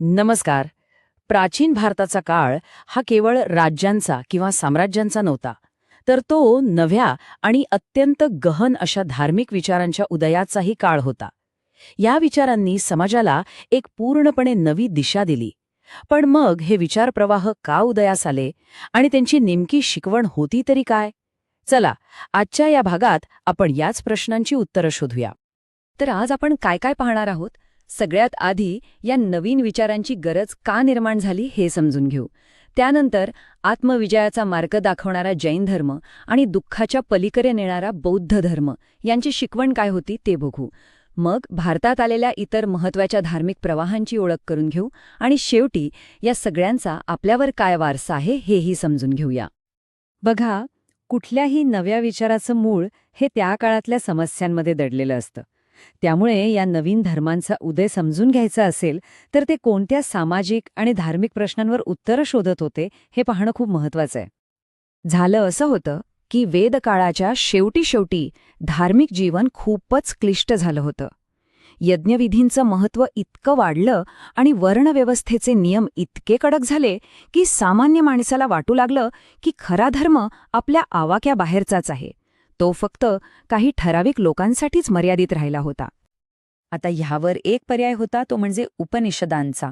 नमस्कार. प्राचीन भारताचा काळ हा केवळ राज्यांचा किंवा साम्राज्यांचा नव्हता तर तो नव्या आणि अत्यंत गहन अशा धार्मिक विचारांच्या उदयाचाही काळ होता. या विचारांनी समाजाला एक पूर्णपणे नवी दिशा दिली. पण मग हे विचारप्रवाह का उदयास आले आणि त्यांची नेमकी शिकवण होती तरी काय? चला आजच्या या भागात आपण याच प्रश्नांची उत्तरं शोधूया. तर आज आपण काय काय पाहणार आहोत? सगळ्यात आधी या नवीन विचारांची गरज का निर्माण झाली हे समजून घेऊ. त्यानंतर आत्मविजयाचा मार्ग दाखवणारा जैन धर्म आणि दुःखाच्या पलीकडे नेणारा बौद्ध धर्म यांची शिकवण काय होती ते बघू. मग भारतात आलेल्या इतर महत्त्वाच्या धार्मिक प्रवाहांची ओळख करून घेऊ आणि शेवटी या सगळ्यांचा आपल्यावर काय वारसा आहे हेही समजून घेऊया. बघा कुठल्याही नव्या विचाराचं मूळ हे त्या काळातल्या समस्यांमध्ये दडलेलं असतं. त्यामुळे या नवीन धर्मांचा उदय समजून घ्यायचा असेल तर ते कोणत्या सामाजिक आणि धार्मिक प्रश्नांवर उत्तरं शोधत होते हे पाहणं खूप महत्वाचं आहे. झालं असं होतं की वेदकाळाच्या शेवटी शेवटी धार्मिक जीवन खूपच क्लिष्ट झालं होतं. यज्ञविधींचं महत्त्व इतकं वाढलं आणि वर्णव्यवस्थेचे नियम इतके कडक झाले की सामान्य माणसाला वाटू लागलं की खरा धर्म आपल्या आवाक्याबाहेरचाच आहे. तो फक्त काही ठराविक लोकांसाठीच मर्यादित राहिला होता. आता ह्यावर एक पर्याय होता तो म्हणजे उपनिषदांचा.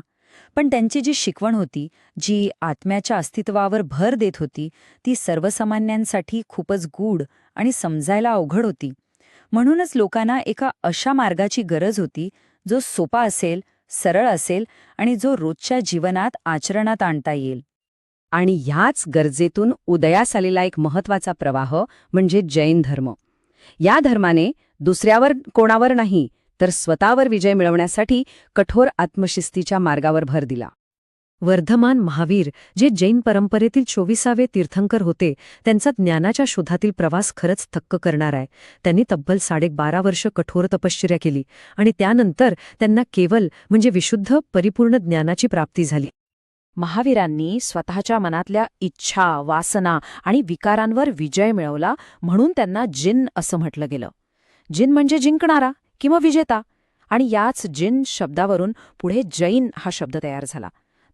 पण त्यांची जी शिकवण होती जी आत्म्याच्या अस्तित्वावर भर देत होती ती सर्वसामान्यांसाठी खूपच गूढ आणि समजायला अवघड होती. म्हणूनच लोकांना एका अशा मार्गाची गरज होती जो सोपा असेल सरळ असेल आणि जो रोजच्या जीवनात आचरणात आणता येईल. आणि ह्याच गरजेतून उदयास आलेला एक महत्त्वाचा प्रवाह म्हणजे जैन धर्म. या धर्माने दुसऱ्यावर कोणावर नाही तर स्वतःवर विजय मिळवण्यासाठी कठोर आत्मशिस्तीच्या मार्गावर भर दिला. वर्धमान महावीर जे जैन परंपरेतील चोवीसावे तीर्थंकर होते त्यांचा ज्ञानाच्या शोधातील प्रवास खरंच थक्क करणार आहे. त्यांनी तब्बल साडेबारा वर्ष कठोर तपश्चर्या केली आणि त्यानंतर त्यांना केवल म्हणजे विशुद्ध परिपूर्ण ज्ञानाची प्राप्ती झाली. महावीरांनी स्वतःच्या मनातल्या इच्छा वासना आणि विकारांवर विजय मिळवला म्हणून त्यांना जिन असं म्हटलं गेलं. जिन म्हणजे जिंकणारा किंवा विजेता. आणि याच जिन शब्दावरून पुढे जैन हा शब्द तयार झाला.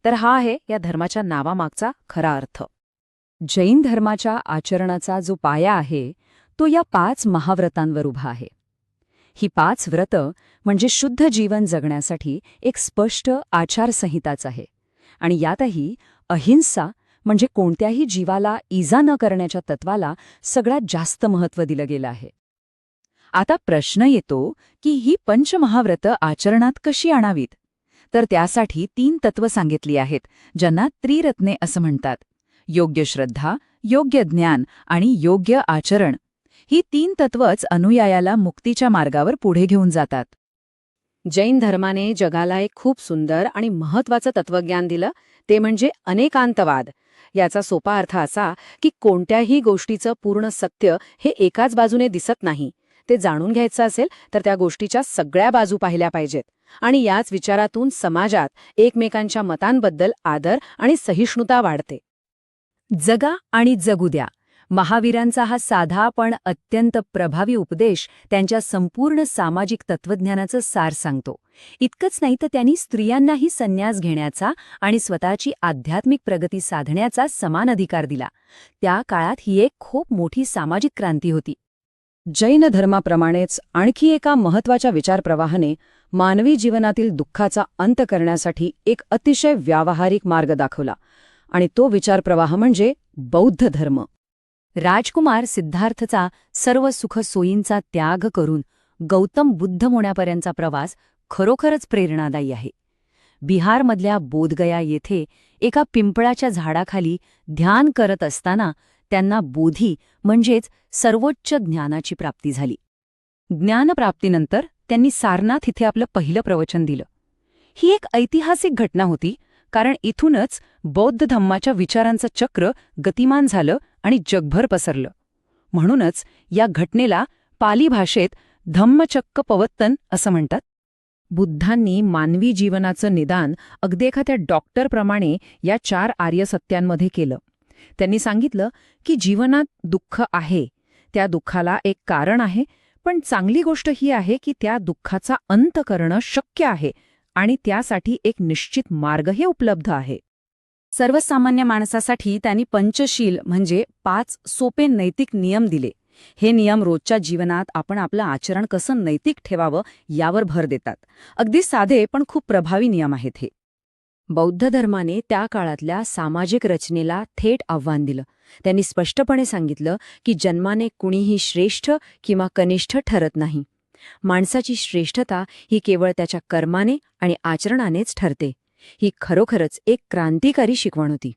तर हा आहे या धर्माच्या नावामागचा खरा अर्थ. जैन धर्माच्या आचरणाचा जो पाया आहे तो या पाच महाव्रतांवर उभा आहे. ही पाच व्रतं म्हणजे शुद्ध जीवन जगण्यासाठी एक स्पष्ट आचारसंहिताच आहे. आणि यातही अहिंसा म्हणजे कोणत्याही जीवाला इजा न करण्याच्या तत्वाला सगळ्यात जास्त महत्त्व दिलं गेलं आहे. आता प्रश्न येतो की ही पंचमहाव्रतं आचरणात कशी आणावीत? तर त्यासाठी तीन तत्व सांगितली आहेत ज्यांना त्रिरत्ने असं म्हणतात. योग्य श्रद्धा योग्य ज्ञान आणि योग्य आचरण. ही तीन तत्वच अनुयायाला मुक्तीच्या मार्गावर पुढे घेऊन जातात. जैन धर्माने जगाला एक खूप सुंदर आणि महत्वाचं तत्वज्ञान दिलं ते म्हणजे अनेकांतवाद. याचा सोपा अर्थ असा की कोणत्याही गोष्टीचं पूर्ण सत्य हे एकाच बाजूने दिसत नाही. ते जाणून घ्यायचं असेल तर त्या गोष्टीच्या सगळ्या बाजू पाहिल्या पाहिजेत. आणि याच विचारातून समाजात एकमेकांच्या मतांबद्दल आदर आणि सहिष्णुता वाढते. जगा आणि जगू द्या. महावीरांचा हा साधा पण अत्यंत प्रभावी उपदेश त्यांच्या संपूर्ण सामाजिक तत्वज्ञानाचं सार सांगतो. इतकंच नाही तर त्यांनी स्त्रियांनाही संन्यास घेण्याचा आणि स्वतःची आध्यात्मिक प्रगती साधण्याचा समान अधिकार दिला. त्या काळात ही एक खूप मोठी सामाजिक क्रांती होती. जैन धर्माप्रमाणेच आणखी एका महत्त्वाच्या विचारप्रवाहाने मानवी जीवनातील दुःखाचा अंत करण्यासाठी एक अतिशय व्यावहारिक मार्ग दाखवला आणि तो विचारप्रवाह म्हणजे बौद्ध धर्म. राजकुमार सिद्धार्थचा सर्व सुख सोयींचा त्याग करून गौतम बुद्ध होण्यापर्यंतचा प्रवास खरोखरच प्रेरणादायी आहे. बिहारमधल्या बोधगया येथे एका पिंपळाच्या झाडाखाली ध्यान करत असताना त्यांना बोधी म्हणजेच सर्वोच्च ज्ञानाची प्राप्ती झाली. ज्ञानप्राप्तीनंतर त्यांनी सारनाथ इथे आपलं पहिलं प्रवचन दिलं. ही एक ऐतिहासिक घटना होती कारण इथूनच बौद्ध धम्माच्या विचारांचं चक्र गतिमान झालं आणि जगभर पसरलं. म्हणूनच या घटनेला पाली भाषेत धम्मचक्क पवत्तन असं म्हणतात. बुद्धांनी मानवी जीवनाचं निदान अगदी एखाद्या डॉक्टरप्रमाणे या चार आर्य सत्यांमध्ये केलं. त्यांनी सांगितलं की जीवनात दुःख आहे त्या दुःखाला एक कारण आहे पण चांगली गोष्ट ही आहे की त्या दुःखाचा अंत करणं शक्य आहे आणि त्यासाठी एक निश्चित मार्गही उपलब्ध आहे. सर्वसामान्य माणसासाठी त्यांनी पंचशील म्हणजे पाच सोपे नैतिक नियम दिले. हे नियम रोजच्या जीवनात आपण आपलं आचरण कसं नैतिक ठेवावं यावर भर देतात. अगदी साधे पण खूप प्रभावी नियम आहेत हे. बौद्ध धर्माने त्या काळातल्या सामाजिक रचनेला थेट आव्हान दिलं. त्यांनी स्पष्टपणे सांगितलं की जन्माने कुणीही श्रेष्ठ किंवा कनिष्ठ ठरत नाही. माणसाची श्रेष्ठता ही केवळ त्याच्या कर्माने आणि आचरणानेच ठरते. ही खरोखरच एक क्रांतिकारी शिकवण होती.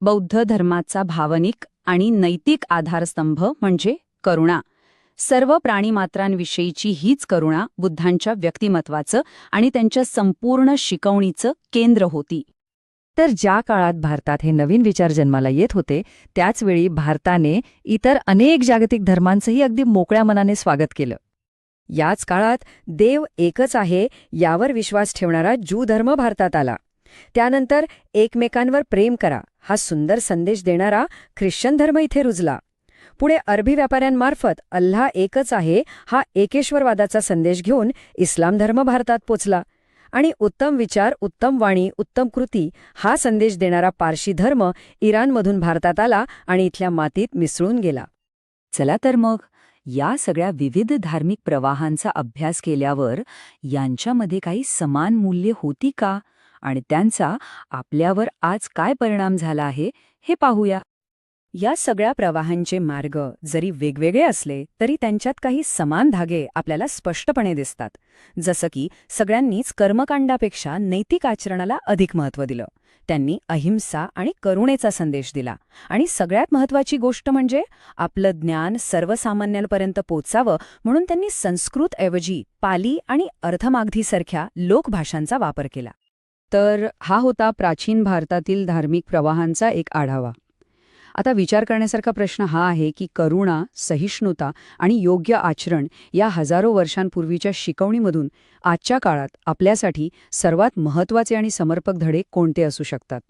बौद्ध धर्माचा भावनिक आणि नैतिक आधारस्तंभ म्हणजे करुणा. सर्व प्राणीमात्रांविषयीची हीच करुणा बुद्धांच्या व्यक्तिमत्वाचं आणि त्यांच्या संपूर्ण शिकवणीचं केंद्र होती. तर ज्या काळात भारतात हे नवीन विचार जन्माला येत होते त्याचवेळी भारताने इतर अनेक जागतिक धर्मांचंही अगदी मोकळ्या मनाने स्वागत केलं. याच काळात देव एकच आहे यावर विश्वास ठेवणारा जू धर्म भारतात आला. त्यानंतर एकमेकांवर प्रेम करा हा सुंदर संदेश देणारा ख्रिश्चन धर्म इथे रुजला. पुढे अरबी व्यापाऱ्यांमार्फत अल्लाह एकच आहे हा एकेश्वरवादाचा संदेश घेऊन इस्लाम धर्म भारतात पोचला. आणि उत्तम विचार उत्तम वाणी उत्तम कृती हा संदेश देणारा पारशी धर्म इराणमधून भारतात आला आणि इथल्या मातीत मिसळून गेला. चला तर मग या सगळ्या विविध धार्मिक प्रवाहांचा अभ्यास केल्यावर यांच्यामध्ये काही समान मूल्ये होती का? आणि त्यांचा आपल्यावर आज काय परिणाम झाला आहे हे पाहूया. या सगळ्या प्रवाहांचे मार्ग जरी वेगवेगळे असले तरी त्यांच्यात काही समान धागे आपल्याला स्पष्टपणे दिसतात. जसं की सगळ्यांनीच कर्मकांडापेक्षा नैतिक आचरणाला अधिक महत्त्व दिलं. त्यांनी अहिंसा आणि करुणेचा संदेश दिला. आणि सगळ्यात महत्त्वाची गोष्ट म्हणजे आपलं ज्ञान सर्वसामान्यांपर्यंत पोचावं म्हणून त्यांनी संस्कृतऐवजी पाली आणि अर्थमागधीसारख्या लोकभाषांचा वापर केला. तर हा होता प्राचीन भारतातील धार्मिक प्रवाहांचा एक आढावा. आता विचार करण्यासारखा प्रश्न हा आहे की करुणा सहिष्णुता आणि योग्य आचरण या हजारो वर्षांपूर्वीच्या शिकवणीमधून आजच्या काळात आपल्यासाठी सर्वात महत्त्वाचे आणि समर्पक धडे कोणते असू शकतात?